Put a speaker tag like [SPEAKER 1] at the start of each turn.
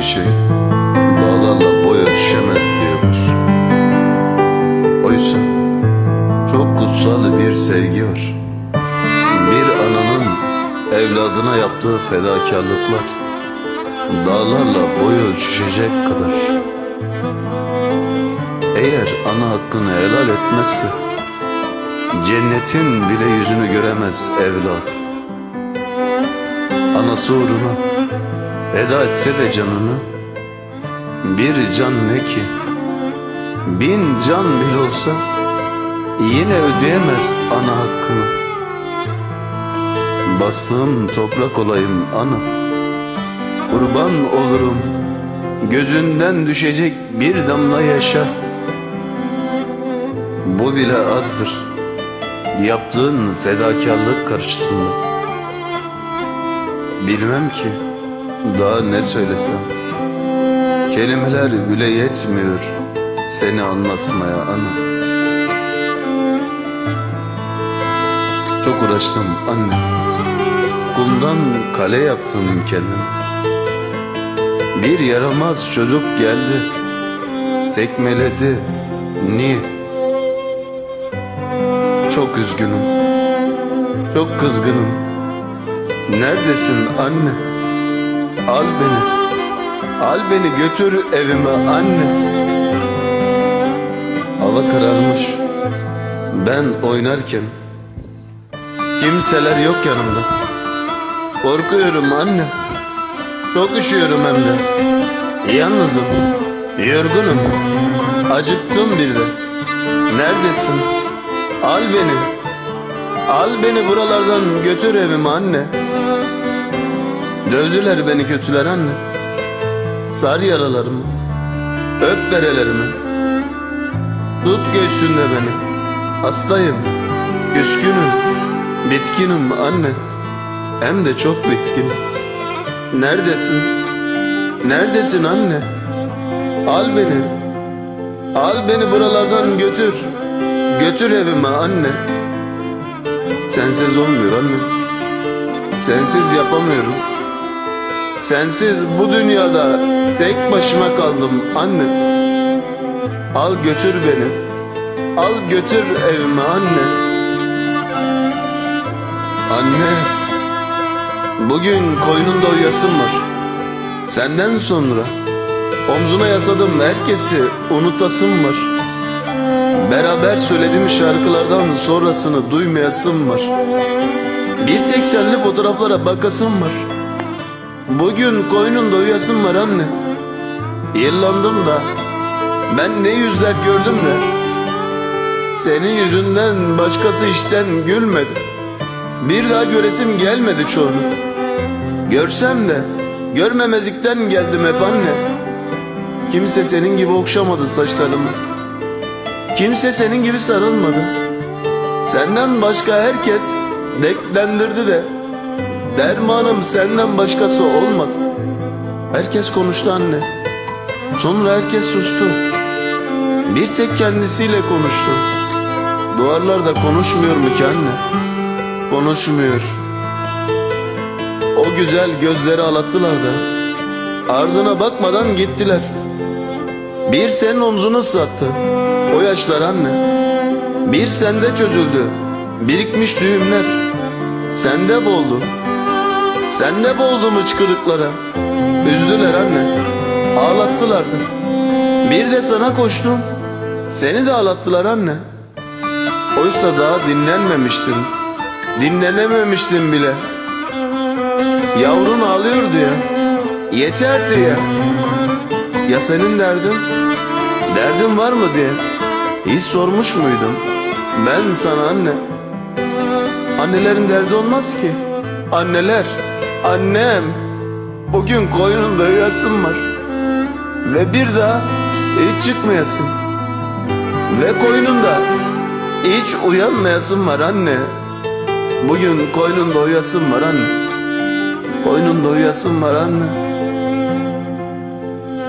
[SPEAKER 1] kişi dağlarla boy ölçüşemez diyorlar. Oysa çok kutsal bir sevgi var. Bir ananın evladına yaptığı fedakarlıklar dağlarla boy ölçüşecek kadar. Eğer ana hakkını helal etmezse cennetin bile yüzünü göremez evlat. Anası uğruna feda etse de canını bir can ne ki bin can bile olsa yine ödeyemez ana hakkını. Bastığım toprak olayım ana kurban olurum gözünden düşecek bir damla yaşa. Bu bile azdır yaptığın fedakarlık karşısında. Bilmem ki daha ne söylesem. Kelimeler bile yetmiyor seni anlatmaya ana. Çok uğraştım anne. Kumdan kale yaptım kendime. Bir yaramaz çocuk geldi. Tekmeledi. Niye? Çok üzgünüm. Çok kızgınım. Neredesin anne? Al beni. Al beni götür evime anne. Hava kararmış. Ben oynarken kimseler yok yanımda. Korkuyorum anne. Çok üşüyorum hem de. Yalnızım. Yorgunum. Acıktım bir de. Neredesin? Al beni. Al beni buralardan götür evime anne. Dövdüler beni kötüler anne. Sar yaralarımı. Öp berelerimi. Tut göğsünde beni. Hastayım. Küskünüm. Bitkinim anne. Hem de çok bitkin. Neredesin? Neredesin anne? Al beni. Al beni buralardan götür. Götür evime anne. Sensiz olmuyor anne. Sensiz yapamıyorum. Sensiz bu dünyada tek başıma kaldım anne. Al götür beni. Al götür evime anne. Anne. Bugün koynunda uyasım var. Senden sonra omzuna yasadım herkesi unutasım var. Beraber söylediğim şarkılardan sonrasını duymayasım var. Bir tek senli fotoğraflara bakasım var. Bugün koynunda uyasım var anne. Yıllandım da ben ne yüzler gördüm de senin yüzünden başkası işten gülmedi. Bir daha göresim gelmedi çoğunu. Görsem de görmemezlikten geldim hep anne. Kimse senin gibi okşamadı saçlarımı. Kimse senin gibi sarılmadı. Senden başka herkes deklendirdi de dermanım senden başkası olmadı. Herkes konuştu anne. Sonra herkes sustu. Bir tek kendisiyle konuştu. Duvarlar da konuşmuyor mu ki anne? Konuşmuyor. O güzel gözleri alattılar da ardına bakmadan gittiler. Bir senin omzunu ıslattı. O yaşlar anne. Bir sende çözüldü. Birikmiş düğümler. Sende boğuldu. Sende boğuldu mu çıkırıklara. Üzdüler anne. Ağlattılar da. Bir de sana koştum. Seni de ağlattılar anne. Oysa daha dinlenmemiştin. Dinlenememiştin bile. Yavrun ağlıyordu ya. Yeterdi ya. Ya senin derdin? Derdin var mı diye. Hiç sormuş muydum? Ben sana anne. Annelerin derdi olmaz ki. Anneler, annem. Bugün koynunda uyasın var. Ve bir daha hiç çıkmayasın. Ve koynunda hiç uyanmayasın var anne. Bugün koynunda uyasın var anne. Koynunda uyasın var anne.